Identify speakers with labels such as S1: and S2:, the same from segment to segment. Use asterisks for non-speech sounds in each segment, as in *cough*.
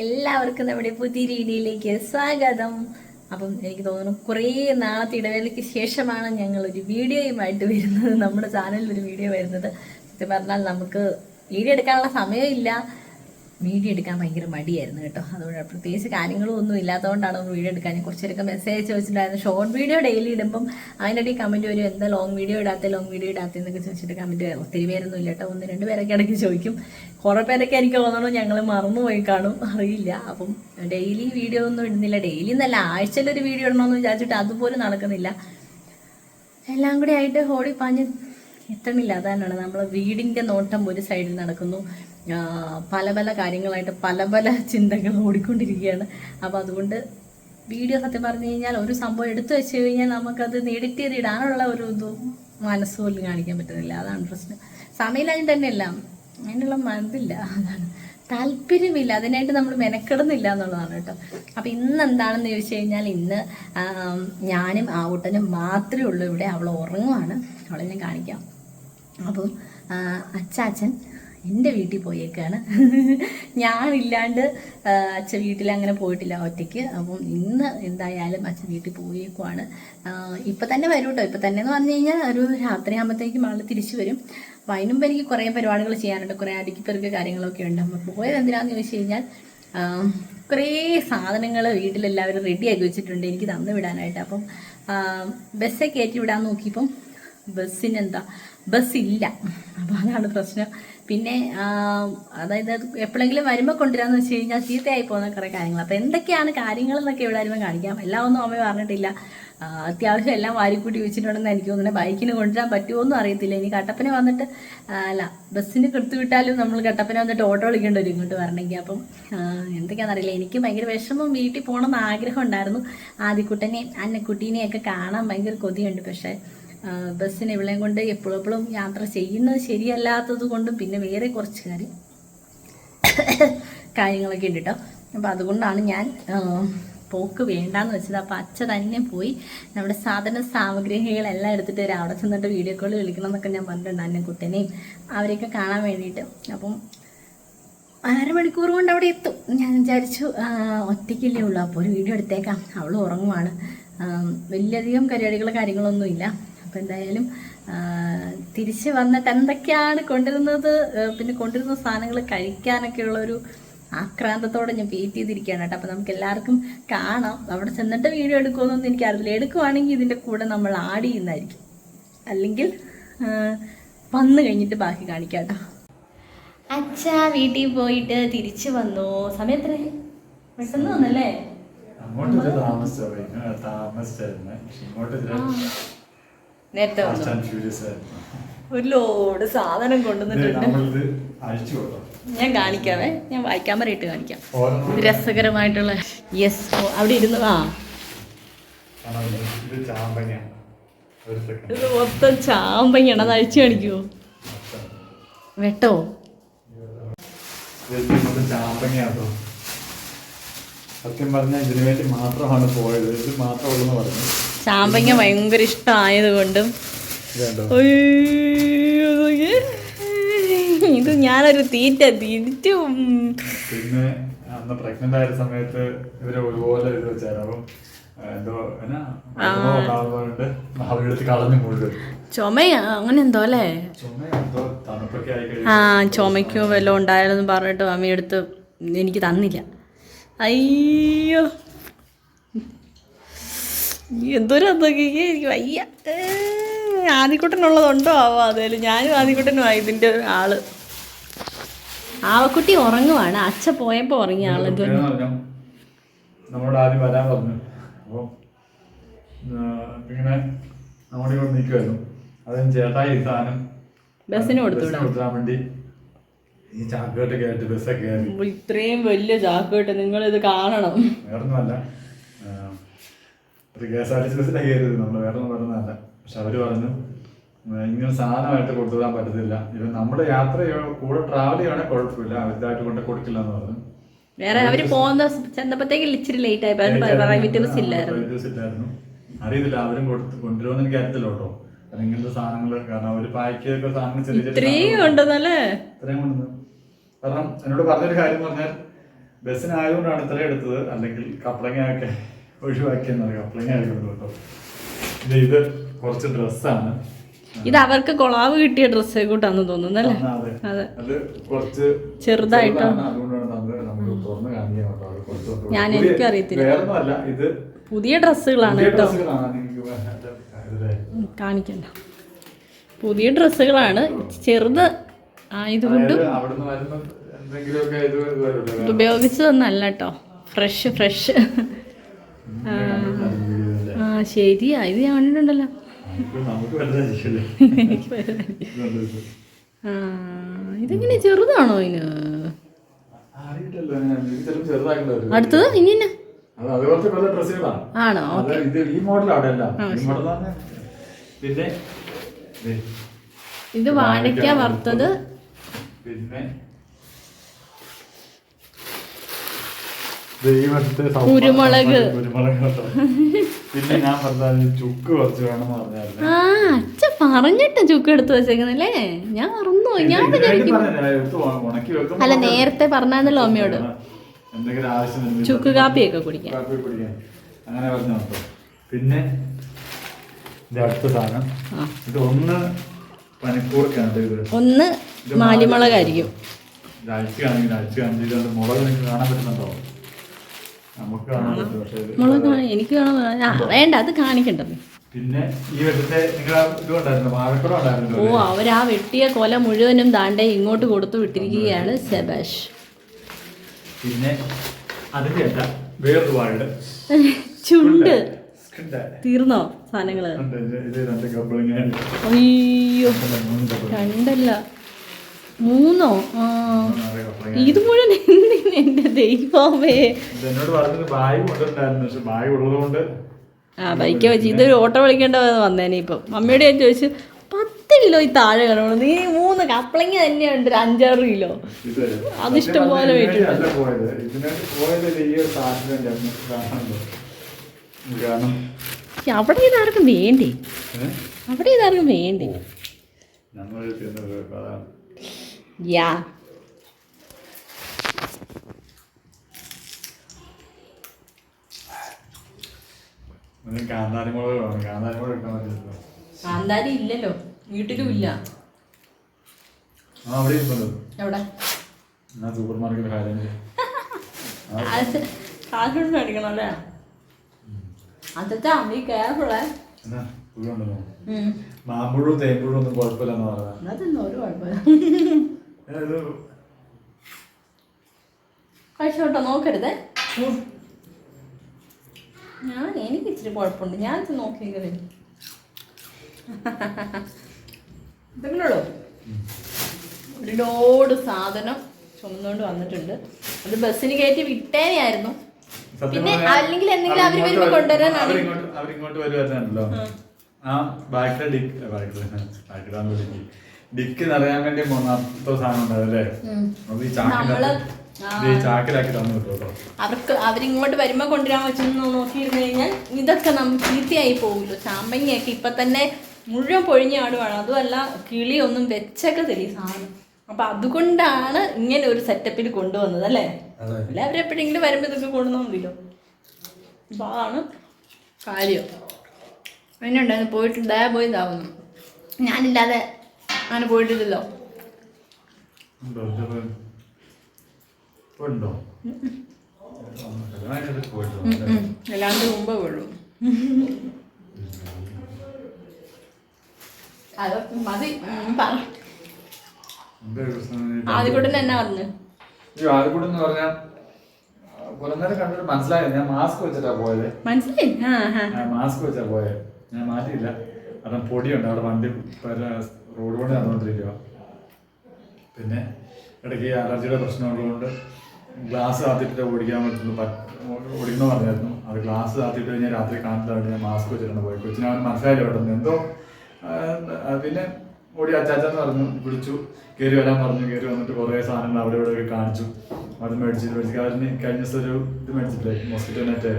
S1: എല്ലാവർക്കും നമ്മുടെ പുതിയ രീതിയിലേക്ക് സ്വാഗതം. അപ്പം എനിക്ക് തോന്നുന്നു കുറേ നാളത്തെ ഇടവേളയ്ക്ക് ശേഷമാണ് ഞങ്ങൾ ഒരു വീഡിയോയുമായിട്ട് വരുന്നത്. നമ്മുടെ ചാനലിൽ ഒരു വീഡിയോ വരുന്നത്. സത്യം പറഞ്ഞാൽ നമുക്ക് വീഡിയോ എടുക്കാനുള്ള സമയമില്ല. വീഡിയോ എടുക്കാൻ ഭയങ്കര മടിയായിരുന്നു കേട്ടോ. അതുകൊണ്ട് പ്രത്യേകിച്ച് കാര്യങ്ങളും ഒന്നും ഇല്ലാത്തതുകൊണ്ടാണ് വീഡിയോ എടുക്കാൻ. ഞാൻ കുറച്ചേരൊക്കെ മെസ്സേജ് ചോദിച്ചിട്ടുണ്ടായിരുന്നു. ഷോർട്ട് വീഡിയോ ഡെയിലി ഇടുമ്പം അതിനിടയിൽ കമന്റ് വരും എന്താ ലോങ് വീഡിയോ ഇടാത്ത ലോങ് വീഡിയോ ഇടാത്ത എന്നൊക്കെ ചോദിച്ചിട്ട് കമന്റ് ഒത്തിരി പേരൊന്നും ഇല്ല കേട്ടോ. ഒന്ന് രണ്ട് പേരൊക്കെ ഇടയ്ക്ക് ചോദിക്കും. കുറേ പേരൊക്കെ എനിക്ക് തോന്നണം ഞങ്ങൾ മറന്നുപോയി കാണും. അറിയില്ല. അപ്പം ഡെയിലി വീഡിയോ ഒന്നും ഇടുന്നില്ല. ഡെയിലി എന്നല്ല ആഴ്ചയിൽ ഒരു വീഡിയോ ഇടണമെന്ന് വിചാരിച്ചിട്ട് അതുപോലും നടക്കുന്നില്ല. എല്ലാം കൂടി ആയിട്ട് ഹോളി പാഞ്ഞ് എത്തണില്ല. അതാണ് നമ്മൾ വീടിന്റെ നോട്ടം ഒരു സൈഡിൽ നടക്കുന്നു. പല പല കാര്യങ്ങളായിട്ട് പല പല ചിന്തകൾ ഓടിക്കൊണ്ടിരിക്കുകയാണ്. അപ്പോൾ അതുകൊണ്ട് വീഡിയോ സത്യം പറഞ്ഞു കഴിഞ്ഞാൽ ഒരു സംഭവം എടുത്തു വെച്ച് കഴിഞ്ഞാൽ നമുക്കത് എഡിറ്റ് ചെയ്ത് ഇടാനുള്ള ഒരു ഇത് മനസ്സുപോലും കാണിക്കാൻ പറ്റുന്നില്ല. അതാണ് പ്രശ്നം. സമയമില്ലാഞ്ഞിട്ട് തന്നെയല്ല. അതിനുള്ള മതില്ല. അതാണ്. താല്പര്യമില്ല. അതിനായിട്ട് നമ്മൾ മെനക്കെടുന്നില്ല എന്നുള്ളതാണ് കേട്ടോ. അപ്പം ഇന്ന് എന്താണെന്ന് ചോദിച്ചു കഴിഞ്ഞാൽ ഇന്ന് ഞാനും ആ ആവൂട്ടനും മാത്രമേ ഉള്ളൂ ഇവിടെ. അവൾ ഉറങ്ങുവാണ്. അവളെ ഞാൻ കാണിക്കാം. അപ്പം അച്ചാച്ചൻ എന്റെ വീട്ടിൽ പോയേക്കാണ്. ഞാനില്ലാണ്ട് അച്ഛൻ വീട്ടിൽ അങ്ങനെ പോയിട്ടില്ല ഒറ്റയ്ക്ക്. അപ്പം ഇന്ന് എന്തായാലും അച്ഛൻ വീട്ടിൽ പോയേക്കുവാണ്. ഇപ്പം തന്നെ വരും കേട്ടോ ഇപ്പം തന്നെ എന്ന് പറഞ്ഞു കഴിഞ്ഞാൽ ഒരു രാത്രി ആകുമ്പോഴത്തേക്കും ആൾ തിരിച്ചു വരും. അപ്പം അതിന് മുമ്പ് എനിക്ക് കുറേ പരിപാടികൾ ചെയ്യാനുണ്ട്. കുറേ അടുക്കിപ്പെറുക്ക് കാര്യങ്ങളൊക്കെ ഉണ്ട്. അപ്പോൾ പോയത് എന്തിനാന്ന് ചോദിച്ചു കഴിഞ്ഞാൽ കുറേ സാധനങ്ങൾ വീട്ടിലെല്ലാവരും റെഡിയാക്കി വെച്ചിട്ടുണ്ട്. എനിക്ക് തന്നു വിടാനായിട്ട്. അപ്പം ബസ്സെ കയറ്റി വിടാൻ നോക്കിയപ്പം ബസ്സിന് എന്താ ബസ്സില്ല. അപ്പോൾ അതാണ് പ്രശ്നം. പിന്നെ അതായത് എപ്പോഴെങ്കിലും വരുമ്പോൾ കൊണ്ടുവരാന്ന് വെച്ച് കഴിഞ്ഞാൽ ചീത്തയായി പോകുന്ന കുറേ കാര്യങ്ങൾ അപ്പോൾ എന്തൊക്കെയാണ് കാര്യങ്ങൾ എന്നൊക്കെ ഇവിടെ വരുമ്പോൾ കാണിക്കാം. എല്ലാം ഒന്നും അമ്മ പറഞ്ഞിട്ടില്ല. അത്യാവശ്യം എല്ലാം വാരിക്കൂട്ടി വെച്ചിട്ടുണ്ടെന്ന് എനിക്ക് തോന്നുന്നത് ബൈക്കിന് കൊണ്ടുവരാൻ പറ്റുമോന്നും അറിയത്തില്ല. ഇനി കട്ടപ്പന വന്നിട്ട് അല്ല ബസ്സിന് കൊടുത്തു വിട്ടാലും നമ്മൾ കട്ടപ്പന വന്നിട്ട് ഓട്ടോ വിളിക്കേണ്ടി വരും ഇങ്ങോട്ട് വരണമെങ്കിൽ. അപ്പം എന്തൊക്കെയാണെന്ന് എന്തൊക്കെയാണെന്നറിയില്ല എനിക്ക് ഭയങ്കര വിഷമം വീട്ടിൽ പോകണം പോകണമെന്ന് ആഗ്രഹം ഉണ്ടായിരുന്നു. ആദ്യക്കുട്ടനെയും അന്നക്കുട്ടീനെയും ഒക്കെ കാണാൻ ഭയങ്കര കൊതിയുണ്ട്. പക്ഷേ ബസ്സിന് ഇവളെയും കൊണ്ട് എപ്പോഴും എപ്പോഴും യാത്ര ചെയ്യുന്നത് ശരിയല്ലാത്തത് കൊണ്ടും പിന്നെ വേറെ കുറച്ച് കാര്യം കാര്യങ്ങളൊക്കെ ഉണ്ട് കേട്ടോ അപ്പം അതുകൊണ്ടാണ് ഞാൻ പോക്ക് വേണ്ടാന്ന് വെച്ചത്. അപ്പം അച്ഛ തന്നെ പോയി നമ്മുടെ സാധന സാമഗ്രികളെല്ലാം എടുത്തിട്ട് വരാം അവിടെ ചെന്നിട്ട് വീഡിയോ കോൾ വിളിക്കണം എന്നൊക്കെ ഞാൻ പറഞ്ഞിട്ടുണ്ട് അന്നക്കുട്ടനെയും അവരെയൊക്കെ കാണാൻ വേണ്ടിയിട്ട്. അപ്പം അരമണിക്കൂർ കൊണ്ട് അവിടെ എത്തും. ഞാൻ വിചാരിച്ചു ഒറ്റയ്ക്കല്ലേ ഉള്ളൂ. അപ്പോൾ ഒരു വീഡിയോ എടുത്തേക്കാം. അവൾ ഉറങ്ങുവാണ്. വലിയധികം പരിപാടികളോ കാര്യങ്ങളൊന്നും അപ്പോൾ എന്തായാലും തിരിച്ച് വന്നിട്ട് എന്തൊക്കെയാണ് കൊണ്ടുവരുന്നത്? ആ, പിന്നെ കൊണ്ടുവരുന്ന സാധനങ്ങൾ കഴിക്കാനൊക്കെയുള്ള ഒരു ആക്രാന്തത്തോടെ ഞാൻ വെയിറ്റ് ചെയ്തിരിക്കുകയാണ് കേട്ടോ. അപ്പം നമുക്ക് എല്ലാവർക്കും കാണാം. അവിടെ ചെന്നിട്ട് വീഡിയോ എടുക്കുമെന്നൊന്നും എനിക്കറിയില്ല. എടുക്കുവാണെങ്കിൽ ഇതിന്റെ കൂടെ നമ്മൾ ആഡ് ചെയ്യുന്നതായിരിക്കും. അല്ലെങ്കിൽ വന്നു കഴിഞ്ഞിട്ട് ബാക്കി കാണിക്കാം കേട്ടോ. അച്ഛ വീട്ടിൽ പോയിട്ട് തിരിച്ചു വന്നു? സമയം എത്ര പെട്ടെന്ന് വന്നല്ലേ?
S2: അങ്ങോട്ട് ഇങ്ങനെ താമസിച്ചായിരുന്നു. ഇങ്ങോട്ട്
S1: നേരത്തെ. ഒരു ലോഡ് സാധനം കൊണ്ടുവന്നിട്ടുണ്ട്. ഞാൻ കാണിക്കാമേ ഞാൻ വായിക്കാൻ ക്യാമറ ഇട്ട് കാണിക്കാം രസകരമായിട്ടുള്ള യെസ് അവിടെ ഇരുന്നു ആ.
S2: ഇത്
S1: മൊത്തം ചാമ്പങ്ങയാണ്. അത് അഴിച്ചു കാണിക്കുമോ വെട്ടോ?
S2: ചാമ്പങ്ങയാട്ടോ. സത്യം പറഞ്ഞാൽ ഇതിനു വേണ്ടി മാത്രമാണ് പോയത്. ഇത് മാത്രമുള്ളൂ പറഞ്ഞു.
S1: ചാമ്പങ്ങ ഭയങ്കര ഇഷ്ടമായത് കൊണ്ടും
S2: ഇതുണ്ടോ?
S1: അയ്യോ, നോക്കിയേ. ഇത് ഞാനൊരു തീറ്റ തിരിച്ചു.
S2: പിന്നെ അന്ന് പ്രഗ്നന്റ് ആയ സമയത്ത് ഇവർ ഒരുപോലെ ഇത് വെച്ചായിരുന്നു. അപ്പം എന്തോ എന്നാ കളഞ്ഞു
S1: ചുമയാ? അങ്ങനെ എന്തോ അല്ലേ? ആ ചുമയ്ക്കോ വല്ലതും ഉണ്ടായാലെന്ന് പറഞ്ഞിട്ട് അമ്മയെടുത്ത് എനിക്ക് തന്നില്ല. അയ്യോ. എന്തൊരു അതൊക്കെ? എനിക്ക് വയ്യ. ആദിക്കുട്ടനുള്ളതുണ്ടോ ആവോ അതേലും? ഞാനും ആദിക്കുട്ടനുമായി ഇതിന്റെ ആൾ. ആവക്കുട്ടി ഉറങ്ങുവാണ്. അച്ഛ പോയപ്പോൾ ഉറങ്ങിയ
S2: ആൾ. നമ്മളോട് ആദ്യം വരാൻ പറഞ്ഞു. അപ്പോൾ ഇങ്ങനെ നമ്മുടെ ഇവിടെ നിൽക്കുമായിരുന്നു അതിന് ചേട്ടായി ഈ സാധനം
S1: ബസ്സിന് കൊടുത്തു
S2: ബസ്സിന് കൊടുത്താൻ വേണ്ടി ഈ ചാക്കോട്ട് ബസ്സൊക്കെ
S1: ഇത്രയും വലിയ ചാക്കുകെട്ട് നിങ്ങൾ ഇത് കാണണം.
S2: വേറൊന്നുമല്ല. ഒരു K S R T C ബസ്സിലാണ് കയറിയത് നമ്മൾ വേറെ ഒന്നും പറഞ്ഞതല്ല. പക്ഷെ അവർ പറഞ്ഞു ഇങ്ങനെ സാധനമായിട്ട് കൊടുത്തുവിടാൻ പറ്റത്തില്ല. ഇവൻ നമ്മുടെ യാത്ര കൂടെ ട്രാവൽ ചെയ്യണേ കുഴപ്പമില്ല. അവരിതായിട്ട് കൊണ്ട് കൊടുക്കില്ല എന്ന് പറഞ്ഞു.
S1: വേറെ അവർ പോകുന്ന ചെന്നപ്പോഴത്തേക്ക് ഇച്ചിരി ലേറ്റ് ആയി. പ്രൈവറ്റ് ബസ് ഇല്ലായിരുന്നു.
S2: അറിയത്തില്ല അവരും കൊടുത്ത് കൊണ്ടുവരുമെന്ന് എനിക്ക് അറിയത്തില്ല കേട്ടോ. കാരണം ഇങ്ങനത്തെ സാധനങ്ങൾ കാരണം അവർ പായ്ക്കൊക്കെ സാധനങ്ങൾ ചെറിയ
S1: ഇത്രയും ഉണ്ടെന്നല്ലേ?
S2: ഇത്രയും കാരണം എന്നോട് പറഞ്ഞൊരു കാര്യം പറഞ്ഞാൽ ബസ്സിനായതുകൊണ്ടാണ് ഇത്രയും എടുത്തത്. അല്ലെങ്കിൽ കപ്ലങ്ങയൊക്കെ ആയിരുന്നു കേട്ടോ. ഇത് ഇത് കുറച്ച് ഡ്രസ്സാണ്.
S1: ഇത് അവർക്ക് കൊളാവ് കിട്ടിയ ഡ്രസ്സേ കൂട്ടാന്ന് തോന്നുന്നു അല്ലേ?
S2: അതെ.
S1: ചെറുതായിട്ടോ? ഞാൻ എനിക്കും അറിയത്തില്ല. പുതിയ ഡ്രസ്സുകളാണ് കേട്ടോ. കാണിക്കണ്ട. പുതിയ ഡ്രസ്സുകളാണ്. ചെറുത് ആയതുകൊണ്ട് ഉപയോഗിച്ചതൊന്നല്ല കേട്ടോ. Fresh fresh. ആ. ശരിയാ ഇത് ഞാൻ കണ്ടിട്ടുണ്ടല്ലോ. ആ ഇതെങ്ങനെ ചെറുതാണോ ഇതിന്. അടുത്തത്? ഇനി എന്നാ? ആണോ?
S2: ഈ മോഡൽ പിന്നെ
S1: ഇത് വാഴയ്ക്ക വറുത്തത്.
S2: പിന്നെ ദേ ഈ വർഷത്തെ സൗ-
S1: കുരുമുളക്.
S2: പിന്നെ ഞാൻ പറഞ്ഞ ചുക്ക് കുറച്ച് വേണമെന്ന് പറഞ്ഞായിരുന്നു.
S1: ആ അച്ഛ പറഞ്ഞിട്ട് ചുക്ക് എടുത്തു വെച്ചേക്കുന്നല്ലേ? ഞാൻ മറന്നു ഞാൻ അല്ല നേരത്തെ പറഞ്ഞാന്നല്ലോ അമ്മയോട്. ചുക്ക് കാപ്പിയൊക്കെ കുടിക്കാൻ
S2: അങ്ങനെ പറഞ്ഞു പിന്നെ അടുത്ത സാധനം. ഇത് ഒന്ന് പനിക്കൂർക്കാണ്
S1: ഒന്ന് മാലിമുളകായിരിക്കും
S2: മുളക് നിങ്ങൾക്ക് കാണാൻ പറ്റുന്നുണ്ടോ? പറ്റും.
S1: മുളക് എനിക്ക് കാണാൻ വേണ്ട അത് കാണിക്കണ്ടത്
S2: പിന്നെ ഈ വെട്ടത്തെ
S1: ഓ അവരാ വെട്ടിയ കൊല മുഴുവനും താണ്ടേ ഇങ്ങോട്ട് കൊടുത്തു വിട്ടിരിക്കുകയാണ് സെബാഷ്.
S2: പിന്നെ അതിന്റെ അല്ല വേറൊരു വാഴയുടെ *laughs*
S1: ചുണ്ട്. തീർന്നോ
S2: സാധനങ്ങൾ?
S1: അയ്യോ രണ്ടല്ല. മൂന്നോ? ആ. ഇത് മുഴുവൻ എന്തിന് എന്റെ ദൈവമേ? ആ ബൈക്ക് വെച്ച് ഇതൊരു ഓട്ടോ വിളിക്കേണ്ട വന്നേനെ ഇപ്പം. മമ്മിയോട് ഞാൻ ചോദിച്ചു പത്ത് കിലോ ഈ താഴെ കാണുള്ളൂ നീ മൂന്ന് കപ്പളങ്ങ തന്നെയുണ്ട് ഒരു അഞ്ചാറ് കിലോ.
S2: അതിഷ്ടം
S1: അത് ഇഷ്ടം പോലെ അവിടെ ഇതാർക്കും വേണ്ടേ? അവിടെ ഇതാർക്കും വേണ്ടേ?
S2: നമ്മൾ മതി
S1: കാന്താരി ഇല്ലല്ലോ. വീട്ടിലും ഇല്ല. എവിടെ?
S2: സൂപ്പർ മാർക്കറ്റ്
S1: അല്ലേ?
S2: മാമ്പുഴും തേമ്പുഴും ഒന്നും കുഴപ്പമില്ലെന്ന് പറഞ്ഞത്
S1: അതൊന്നും ഒരു കുഴപ്പമില്ല. കഴിച്ചോട്ടോ നോക്കരുത്. ഞാൻ എനിക്ക് ഇച്ചിരി കുഴപ്പമുണ്ട്. ഞാൻ ഇത് നോക്കിയത് ഇതെങ്കിലുള്ളൂ ഒരു ലോഡ് സാധനം ചുമന്നുകൊണ്ട് വന്നിട്ടുണ്ട്. അത് ബസ്സിന് കയറ്റി വിട്ടേനെയായിരുന്നു.
S2: ആയിരുന്നു
S1: പിന്നെ അല്ലെങ്കിൽ എന്തെങ്കിലും അവർ
S2: അവരിങ്ങോട്ട്
S1: വരുമ്പോ
S2: വരും-
S1: കൊണ്ടുവരാനാണ്.
S2: അവരിങ്ങോട്ട് അവരിങ്ങോട്ട് വരുവായിരുന്നല്ലോ. ആ. ബാക്കിലെ ബാക്കിലെ ഡിക്ക് നിറയാൻ വേണ്ടി മൂന്നാമത്തെ സാധനം ഉണ്ടാവല്ലേ. അത് ഈ ചാക്കിലാക്കി ഈ തന്നു കിട്ടും.
S1: അവർക്ക് അവരിങ്ങോട്ട് വരുമ്പോ കൊണ്ടുവരാൻ വെച്ചെന്ന് നോക്കിയിരുന്നു കഴിഞ്ഞാൽ ഇതൊക്കെ നമുക്ക് ചീത്തയായി പോകുമല്ലോ ചാമ്പങ്ങയൊക്കെ ഇപ്പൊ തന്നെ മുഴുവൻ പൊഴിഞ്ഞ ആടുവാണ്. അതുമല്ല കിളിയൊന്നും വെച്ചൊക്കെ തരും സാധനം. അപ്പൊ അതുകൊണ്ടാണ് ഇങ്ങനെ ഒരു സെറ്റപ്പിൽ കൊണ്ടുവന്നത് അല്ലേ? അല്ല അവരെപ്പോഴെങ്കിലും വരുമ്പോൾ ഇതൊക്കെ കൊണ്ടുവന്നാൽ മതിയല്ലോ. അപ്പൊ അതാണ് കാര്യം. അതിനുണ്ടായിരുന്നു. പോയിട്ട് ദയ പോയി ഇതാവുന്നു. ഞാനില്ലാതെ അങ്ങനെ പോയിട്ടില്ലല്ലോ. അല്ലാണ്ട് മുമ്പേ വീഴും അതൊക്കെ മതി. പറ. ആദ്യക്കൂട്ടൻ എന്നാ പറഞ്ഞു?
S2: ഈ ആദ്യക്കൂട്ടം എന്ന് പറഞ്ഞാൽ കുറെ കണ്ടിട്ട് മനസ്സിലായത് ഞാൻ മാസ്ക് വെച്ചിട്ടാ പോയത്.
S1: മനസ്സിലായി?
S2: മാസ്ക് വെച്ചാ പോയത് ഞാൻ മാറ്റിയില്ല. കാരണം പൊടിയുണ്ട്. അവിടെ വണ്ടി റോഡ് പണി നടന്നുകൊണ്ടിരിക്കുക. പിന്നെ ഇടയ്ക്ക് അലർജിയുടെ പ്രശ്നമുള്ളതുകൊണ്ട് ഗ്ലാസ് താത്തിട്ട് ഓടിക്കാൻ പറ്റുന്നു. ഓടിക്കണമെന്ന് ഓടിക്കണം പറഞ്ഞായിരുന്നു അത് ഗ്ലാസ് താത്തിട്ട് കഴിഞ്ഞാൽ രാത്രി കാണില്ല ഞാൻ മാസ്ക് വെച്ചിട്ടാണ് പോയത്. കൊച്ചിനെ അവൻ മനസ്സിലായില്ല പെട്ടെന്ന് എന്തോ പിന്നെ ഓടി അച്ചാച്ചെന്ന് പറഞ്ഞു വിളിച്ചു. കയറി വരാൻ പറഞ്ഞു. കയറി വന്നിട്ട് കുറേ സാധനങ്ങൾ അവിടെ ഇവിടെ ഒക്കെ കാണിച്ചു. അത് മേടിച്ചു മേടിച്ചു. അവരിന് കഴിഞ്ഞ ദിവസം ഒരു ഇത് മേടിച്ചിട്ടില്ലേ? മോസ്കിറ്റോ നെറ്റ്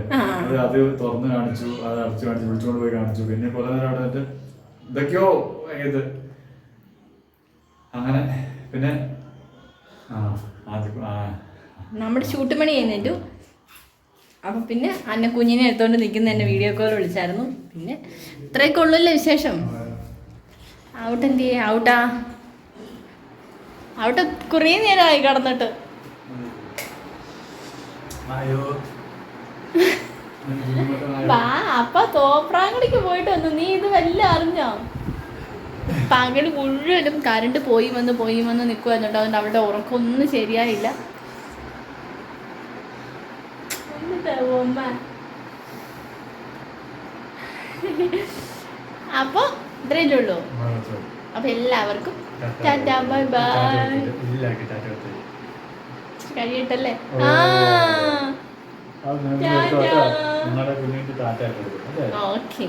S2: അത് അത് തുറന്ന് കാണിച്ചു. അത് അടച്ചു കാണിച്ചു വിളിച്ചുകൊണ്ട് പോയി കാണിച്ചു. പിന്നെ കുറെ നേരം അവിടെ ഇതൊക്കെയോ? ഇത് അങ്ങനെ പിന്നെ ആ ആദ്യം ആ.
S1: നമ്മുടെ ഷൂട്ട് മണി കഴിഞ്ഞു അപ്പം പിന്നെ അന്നെ കുഞ്ഞിനെ എടുത്തോണ്ട് നിൽക്കുന്ന എന്നെ വീഡിയോ കോൾ വിളിച്ചായിരുന്നു. പിന്നെ ഇത്രയൊക്കെ ഉള്ളല്ലേ വിശേഷം? ഔട്ട് എന്ത് ചെയ്യേ ഔട്ടാ ഔട്ട് കുറേ നേരമായി കടന്നിട്ട്.
S2: അപ്പൊ
S1: തോപ്രാങ്ങടിക്ക് അപ്പ തോപ്രാങ്കടിക്ക് പോയിട്ട് വന്നു. നീ ഇത് വല്ല അറിഞ്ഞോ? പകൽ മുഴുവനും കറണ്ട് പോയി വന്ന് പോയി വന്ന് നിൽക്കുമായിരുന്നു കേട്ടോ അതുകൊണ്ട് അവിടെ ഉറക്കമൊന്നും ശരിയായില്ല. എന്നിട്ടാ ഉമ്മ. അപ്പൊ ഇത്രയല്ലേ ഉള്ളൂ. അപ്പൊ എല്ലാവർക്കും ടാറ്റാ ബൈ ബൈ. കഴിയട്ടല്ലേ. ആ. ഓക്കെ.